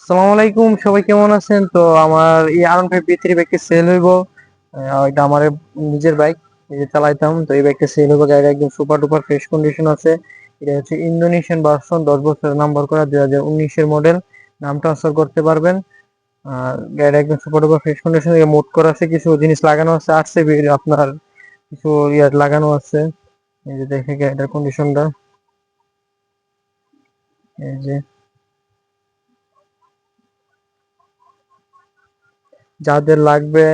আসসালামু আলাইকুম, সবাই কেমন আছেন? তো আমার এই আর ফাইভ বি থ্রি বাইকটি সেল হইব। এটা আমার নিজের বাইক চালাইতাম। তো এই বাইকটা সেল হইব গাড়িটা একদম সুপার ডুপার ফ্রেশ কন্ডিশন আছে। এটা হচ্ছে ইন্দোনেশিয়ান ভার্সন দশ বছরের নাম্বার করা দুই হাজার উনিশের মডেল নাম ট্রান্সফার করতে পারবেন। আর গাড়িটা একদম super duper fresh condition mod করা আছে কিছু জিনিস লাগানো আছে আটশো আপনার কিছু ইয়ার লাগানো আছে। এই যে দেখে গাড়িটার কন্ডিশনটা এই যে যাদের লাগবে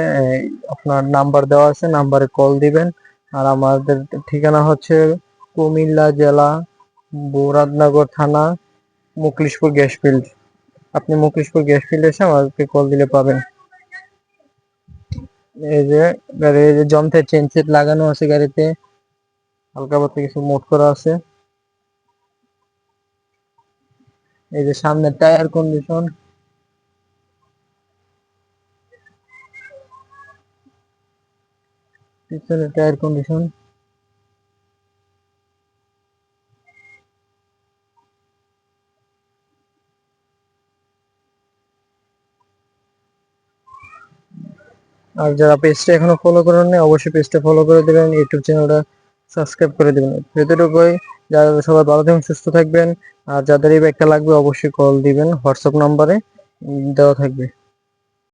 আপনার নাম্বার দেওয়া আছে নাম্বারে কল দিবেন। আর আমাদের ঠিকানা হচ্ছে কুমিল্লা জেলা মুরাদনগর থানা মুকলিশপুর গ্যাস ফিল্ড। আপনি মুকলিশপুর গ্যাস ফিল্ড এসে আমাদেরকে কল দিলে পাবেন। এই যে গাড়ির যন্ত্রের চেন সেট লাগানো আছে গাড়িতে। হালকা পাতলা কিছু মোট করা আছে। এই যে সামনের টায়ার কন্ডিশন পিছনের টায়ার কন্ডিশন আর যারা পেজটা এখনও ফলো করেন নাই, অবশ্যই পেজটা ফলো করে দিবেন ইউটিউব চ্যানেলটা সাবস্ক্রাইব করে দিবেন। এতটুকুই, যারা সবাই ভালো থাকবেন, সুস্থ থাকবেন, আর যাদের এই ব্যাগটা লাগবে, অবশ্যই কল দিবেন হোয়াটসঅ্যাপ নাম্বারে দেওয়া থাকবে।